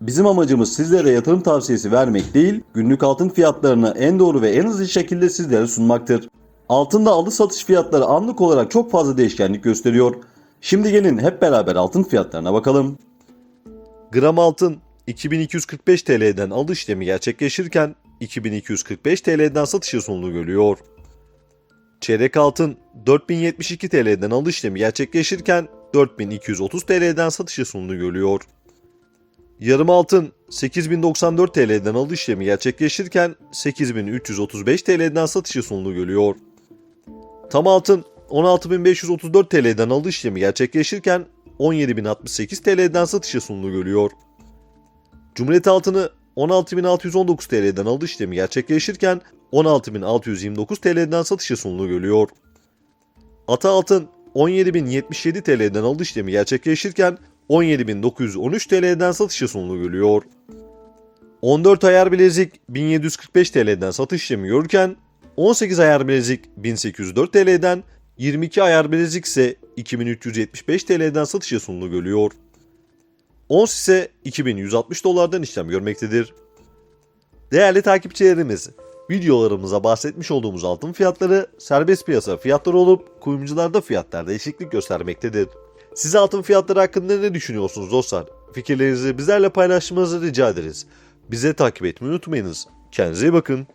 bizim amacımız sizlere yatırım tavsiyesi vermek değil, günlük altın fiyatlarını en doğru ve en hızlı şekilde sizlere sunmaktır. Altında alış satış fiyatları anlık olarak çok fazla değişkenlik gösteriyor. Şimdi gelin hep beraber altın fiyatlarına bakalım. Gram altın 2245 TL'den alış işlemi gerçekleşirken 2245 TL'den satışa sunulu görüyor. Çeyrek altın 4072 TL'den alış işlemi gerçekleşirken 4230 TL'den satışa sunulu görüyor. Yarım altın 8094 TL'den alış işlemi gerçekleşirken 8335 TL'den satışa sunulu görüyor. Tam altın 16534 TL'den alış işlemi gerçekleşirken 17.068 TL'den satışa sunulu görüyor. Cumhuriyet altını 16.619 TL'den alış işlemi gerçekleşirken 16.629 TL'den satışa sunulu görüyor. Ata altın 17.077 TL'den alış işlemi gerçekleşirken 17.913 TL'den satışa sunulu görüyor. 14 ayar bilezik 1745 TL'den satış işlemi görürken 18 ayar bilezik 1804 TL'den 22 ayar bilezik ise 2375 TL'den satışa sunulu görüyor. Ons ise 2160 dolardan işlem görmektedir. Değerli takipçilerimiz, videolarımıza bahsetmiş olduğumuz altın fiyatları serbest piyasa fiyatları olup kuyumcularda fiyatlarda değişiklik göstermektedir. Siz altın fiyatları hakkında ne düşünüyorsunuz dostlar? Fikirlerinizi bizlerle paylaşmanızı rica ederiz. Bize takip etmeyi unutmayınız. Kendinize iyi bakın.